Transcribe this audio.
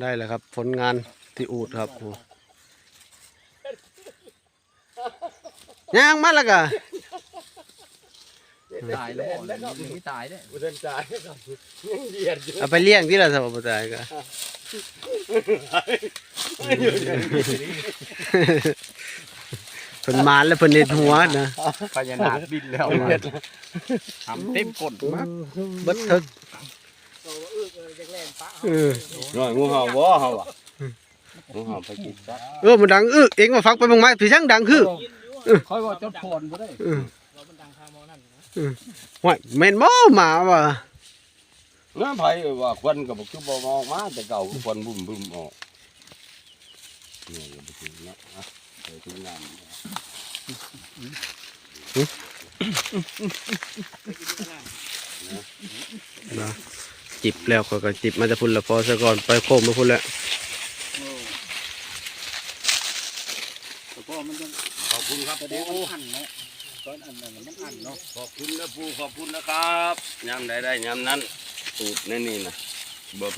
ได้แล้วครับ ผลงานที่อูดครับโอ้ย่างมาแล้วก็ตายแล้วยังไม่ตายเลยบ่ทันตายครับยังเหยียดอยู่เอาไปเลี้ยงที่ละสบายก็เพิ่นมาแล้วเพิ่นเน็ดหัวนะพญานาคบินแล้วทำเต็มก้นมากเบิดทึกเออ น้อยงูเห่าบ่เห่าอะงูเห่าไปกินซะเออมันดังอึเองมาฟังไปบ้างไหมพี่ช่างดังคือค่อยว่าจดพรบ่ได้เออว่าแม่นบ่หมาว่ะน้าไผว่าควันก็บ่คือบ่มองมาแต่เก่าควันบุ่มบุ่มออกนี่ก็บ่ถึงเนาะอะไปถึงน้ำนะ จิบแล้วก็ก็จิบมาจะพุ่นละพอซะก่อนไปโคมมาพุ่นแล้วพ่อมันขอบคุณครับแสดงว่าหั่นเนาะตอนอันนั้นมันหั่นเนาะขอบคุณนะปูขอบคุณนะครับยามใดได้ยำนั้นสูตรนั่นนี่นะ